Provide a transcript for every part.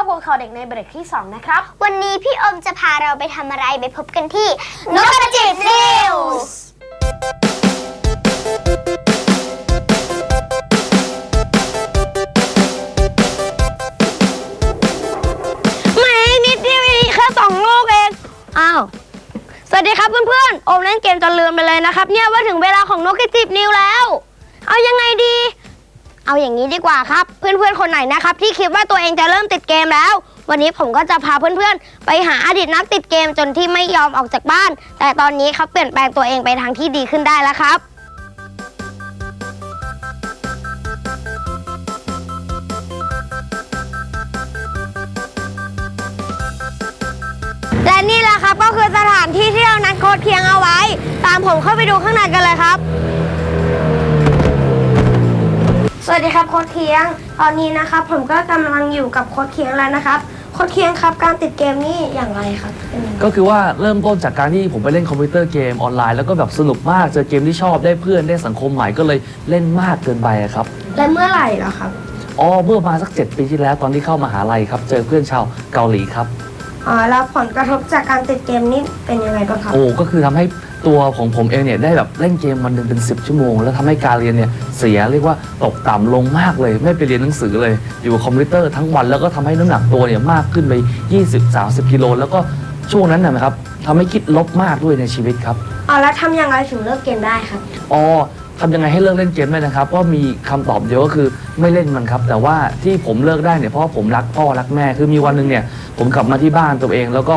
อบครัวข่าวเด็กในเบรกที่ 2 นะครับ วันนี้พี่อมจะพาเราไปทำอะไรไปพบกันที่นกกระจิบนิวส์ไม่นิดเดียวเองแค่สองลูกเอง อ้าว สวัสดีครับเพื่อนๆ โอมเล่นเกมจนลืมไปเลยนะครับ เนี่ยว่าถึงเวลาของนกกระจิบนิวแล้ว เอายังไงดี เอาอย่างนี้ดีกว่าครับ เพื่อนๆคนไหนนะครับ ที่คิดว่าตัวเองจะเริ่มติดเกมแล้ว วันนี้ผมก็จะพาเพื่อนๆ ไปหาอดีตนักติดเกมจนที่ไม่ยอมออกจากบ้าน แต่ตอนนี้เขาเปลี่ยนแปลงตัวเองไปทางที่ดีขึ้นได้แล้วครับ และนี่แหละครับก็คือสถานที่ที่เรานัดโค้ดเคียงเอาไว้ ตามผมเข้าไปดูข้างในกันเลยครับ วัสดีครับโค้ดเคียง ตอนนี้นะครับ ผมก็กำลังอยู่กับโค้ดเคียงแล้วนะครับโค้ดเคียงครับ การติดเกมนี่อย่างไรครับเป็นยังไงก็คือว่าเริ่มต้นจากการที่ผมไปเล่นคอมพิวเตอร์เกมออนไลน์แล้วก็แบบสนุกมากเจอเกมที่ชอบได้เพื่อนได้สังคมใหม่ก็เลยเล่นมากเกินไปอะครับ และเมื่อไหร่เหรอครับอ๋อเมื่อประมาณสัก 7 ปีที่แล้วตอนที่เข้ามหาลัยครับ เจอเพื่อนชาวเกาหลีครับอ๋อแล้วผลกระทบจากการติดเกมนี่เป็นยังไงบ้างครับโอ้ก็คือทำให้ ตัวของผมเองเนี่ยได้แบบเล่นเกมวันหนึ่งเป็น 10 ชั่วโมง แล้วทำให้การเรียนเนี่ยเสียเรียกว่าตกต่ำลงมากเลย ไม่ไปเรียนหนังสือเลย อยู่กับคอมพิวเตอร์ทั้งวันแล้วก็ทำให้น้ำหนักตัวเนี่ยมากขึ้นไป 20-30 กิโลแล้วก็ช่วงนั้นนะครับทำให้คิดลบมากด้วยในชีวิตครับอ๋อแล้วทำยังไงถึงเลิกเกมได้ครับ อ๋อทำยังไงให้เลิกเล่นเกมได้นะครับ ก็มีคำตอบเดียวก็คือไม่เล่นมันครับ แต่ว่าที่ผมเลิกได้เนี่ยเพราะว่าผมรักพ่อรักแม่ คือมีวันหนึ่งเนี่ยผมกลับมาที่บ้านตัวเอง แล้วก็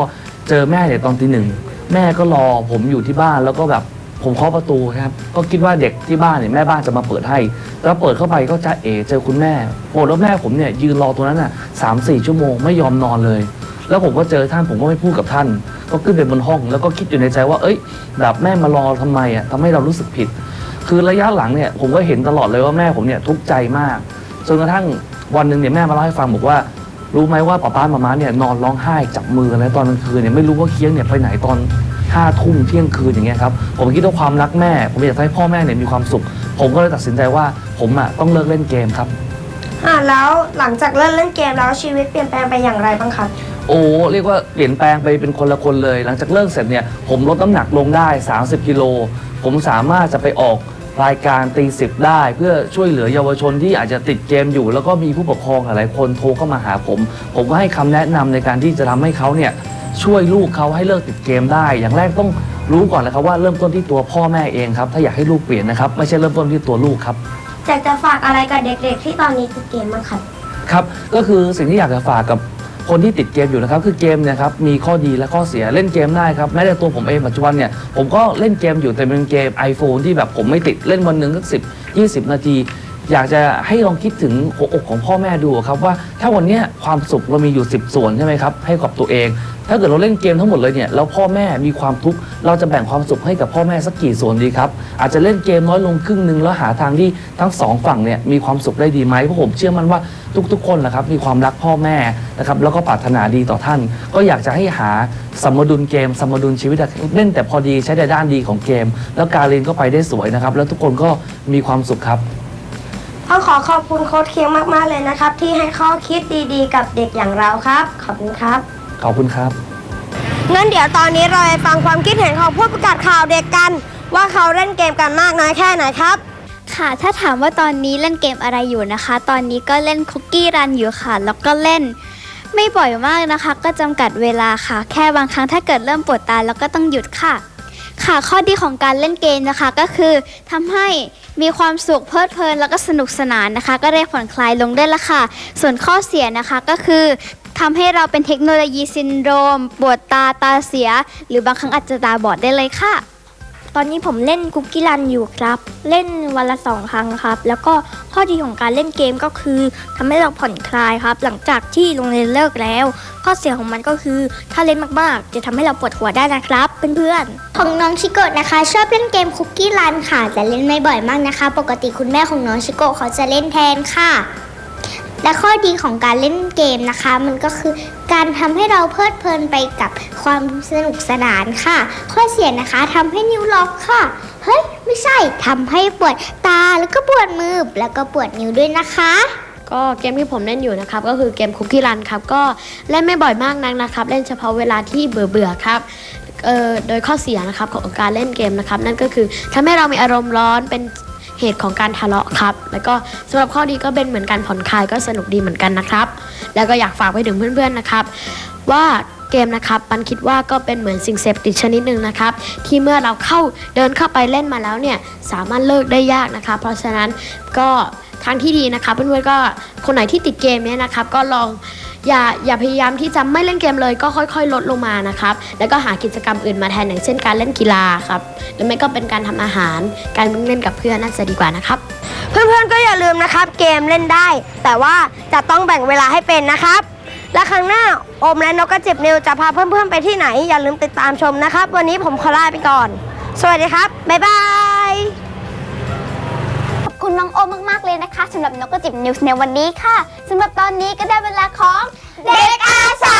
เจอแม่เนี่ยตอนตีหนึ่ง แม่ก็รอผมอยู่ที่บ้านแล้วก็แบบผมเคาะประตูครับ ก็คิดว่าเด็กที่บ้านเนี่ยแม่บ้านจะมาเปิดให้ แล้วเปิดเข้าไปก็จะเอเจอคุณแม่โอ้แล้วแม่ผมเนี่ยยืนรอตรงนั้นอะสามสี่ชั่วโมงไม่ยอมนอนเลย แล้วผมก็เจอท่านผมก็ไม่พูดกับท่าน ก็ขึ้นไปบนห้อง แล้วก็คิดอยู่ในใจว่า เอ้ย แบบแม่มารอทำไมอะทำให้เรารู้สึกผิด คือระยะหลังเนี่ยผมก็เห็นตลอดเลยว่าแม่ผมเนี่ยทุกข์ใจมากจนกระทั่งวันหนึ่งเนี่ยแม่มาเล่าให้ฟังบอกว่า รู้ไหมว่าป้าป้ามาม่าเนี่ยนอนร้องไห้จับมือกันแล้วตอนกลางคืนเนี่ยไม่รู้ว่าเคียงเนี่ยไปไหนตอนห้าทุ่มเที่ยงคืนอย่างเงี้ยครับผมคิดว่าความรักแม่ ผมอยากให้พ่อแม่เนี่ยมีความสุข ผมก็เลยตัดสินใจว่าผมอะต้องเลิกเล่นเกมครับ อ่าแล้วหลังจากเลิกเล่นเกมแล้วชีวิตเปลี่ยนแปลงไปอย่างไรบ้างครับ โอ้เรียกว่าเปลี่ยนแปลงไปเป็นคนละคนเลย หลังจากเลิกเสร็จเนี่ยผมลดน้ำหนักลงได้ 30 กิโล ผมสามารถจะไปออก รายการตีสิบได้เพื่อช่วยเหลือเยาวชนที่อาจจะติดเกมอยู่ แล้วก็มีผู้ปกครองหลายๆคนโทรเข้ามาหาผม ผมก็ให้คำแนะนำในการที่จะทำให้เขาเนี่ยช่วยลูกเขาให้เลิกติดเกมได้ อย่างแรกต้องรู้ก่อนนะครับว่าเริ่มต้นที่ตัวพ่อแม่เองครับ ถ้าอยากให้ลูกเปลี่ยนนะครับ ไม่ใช่เริ่มต้นที่ตัวลูกครับอยากจะฝากอะไรกับเด็กๆ ที่ตอนนี้ติดเกมบ้างครับครับ ก็คือสิ่งที่อยากจะฝากกับ คนที่ติดเกมอยู่นะครับคือเกมเนี่ยครับมีข้อดีและข้อเสียเล่นเกมได้ครับแม้แต่ตัวผมเองปัจจุบันเนี่ยผมก็เล่นเกมอยู่แต่เป็นเกม iPhone ที่แบบผมไม่ติดเล่นวันหนึ่งสักสิบยี่สิบนาที อยากจะให้ลองคิดถึงหัวอกของพ่อแม่ดูครับว่าถ้าวันเนี้ยความสุขเรามีอยู่ 10 ส่วนใช่ไหมครับให้กับตัวเอง ถ้าเกิดเราเล่นเกมทั้งหมดเลยเนี่ยแล้วพ่อแม่มีความทุกข์เราจะแบ่งความสุขให้กับพ่อแม่สักกี่ส่วนดีครับ อาจจะเล่นเกมน้อยลงครึ่งหนึ่งแล้วหาทางที่ทั้งสองฝั่งเนี่ยมีความสุขได้ดีไหมเพราะผมเชื่อมั่นว่าทุกๆ คนนะครับมีความรักพ่อแม่นะครับแล้วก็ปรารถนาดีต่อท่าน ก็อยากจะให้หาสมดุลเกม สมดุลชีวิตเล่นแต่พอดีใช้แต่ด้านดีของเกม แล้วการเรียนก็ไปได้สวยนะครับ แล้วทุกคนก็มีความสุขครับต้องขอขอบคุณโค้ชเคียงมากๆเลยนะครับ ที่ให้ข้อคิดดีๆ กับเด็กอย่างเราครับ ขอบคุณครับ ขอบคุณครับ งั้นเดี๋ยวตอนนี้เราไปฟังความคิดเห็นของผู้ประกาศข่าวเด็กกัน ว่าเขาเล่นเกมกันมากน้อยแค่ไหนครับ ค่ะ ถ้าถามว่าตอนนี้เล่นเกมอะไรอยู่นะคะ ตอนนี้ก็เล่นคุกกี้รันอยู่ค่ะ แล้วก็เล่น ไม่บ่อยมากนะคะ ก็จำกัดเวลาค่ะ แค่บางครั้งถ้าเกิดเริ่มปวดตาแล้วก็ต้องหยุดค่ะ ค่ะ ข้อดีของการเล่นเกมนะคะก็คือทำให้มีความสุขเพลิดเพลินแล้วก็สนุกสนานนะคะ ก็ได้ผ่อนคลายลงได้ละค่ะ ส่วนข้อเสียนะคะก็คือ ทำให้เราเป็นเทคโนโลยีซินโดรม ปวดตาตาเสีย หรือบางครั้งอาจจะตาบอดได้เลยค่ะ ตอนนี้ผมเล่นคุกกี้รันอยู่ครับ เล่นวันละสองครั้งครับ แล้วก็ข้อดีของการเล่นเกมก็คือทำให้เราผ่อนคลายครับ หลังจากที่โรงเรียนเลิกแล้ว ข้อเสียของมันก็คือ ถ้าเล่นมากๆ จะทำให้เราปวดหัวได้นะครับ เพื่อนๆ ของน้องชิโกะนะคะ ชอบเล่นเกมคุกกี้รันค่ะแต่เล่นไม่บ่อยมากนะคะ ปกติคุณแม่ของน้องชิโกะเขาจะเล่นแทนค่ะ และข้อดีของการเล่นเกมนะคะ มันก็คือการทำให้เราเพลิดเพลินไปกับความสนุกสนานค่ะ ข้อเสียนะคะทำให้นิ้วล็อกค่ะ เฮ้ย ไม่ใช่ทำให้ปวดตาแล้วก็ปวดมือแล้วก็ปวดนิ้วด้วยนะคะก็เกมที่ผมเล่นอยู่นะครับก็คือเกมคุกกี้รันครับก็เล่นไม่บ่อยมากนักนะครับ เล่นเฉพาะเวลาที่เบื่อเบื่อๆครับเอ่อโดยข้อเสียนะครับของการเล่นเกมนะครับ นั่นก็คือทำให้เรามีอารมณ์ร้อนเป็น เหตุของการทะเลาะครับ แล้วก็สำหรับข้อดีก็เป็นเหมือนการผ่อนคลายก็สนุกดีเหมือนกันนะครับ แล้วก็อยากฝากไปถึงเพื่อนๆนะครับ ว่าเกมนะครับปันคิดว่าก็เป็นเหมือนสิ่งเสพติดชนิดหนึ่งนะครับ ที่เมื่อเราเข้าเดินเข้าไปเล่นมาแล้วเนี่ยสามารถเลิกได้ยากนะคะเพราะฉะนั้นก็ทางที่ดีนะคะเพื่อนๆก็คนไหนที่ติดเกมเนี่ยนะครับก็ลอง อย่าอย่าพยายามที่จะไม่เล่นเกมเลยก็ค่อย ๆ ลดลงมานะครับ แล้วก็หากิจกรรมอื่นมาแทนอย่างเช่นการเล่นกีฬาครับหรือไม่ก็เป็นการทำอาหาร การเล่นกับเพื่อนน่าจะดีกว่านะครับ เพื่อนๆก็อย่าลืมนะครับ เกมเล่นได้ แต่ว่าจะต้องแบ่งเวลาให้เป็นนะครับ และครั้งหน้าอมและนกกระจิบนิวจะพาเพื่อนๆไปที่ไหนอย่าลืมติดตามชมนะครับ วันนี้ผมขอลาไปก่อน สวัสดีครับบ๊ายบาย สำหรับนกกระจิบนิวส์ในวันนี้ค่ะสำหรับตอนนี้ก็ได้เวลาของเด็กอาสา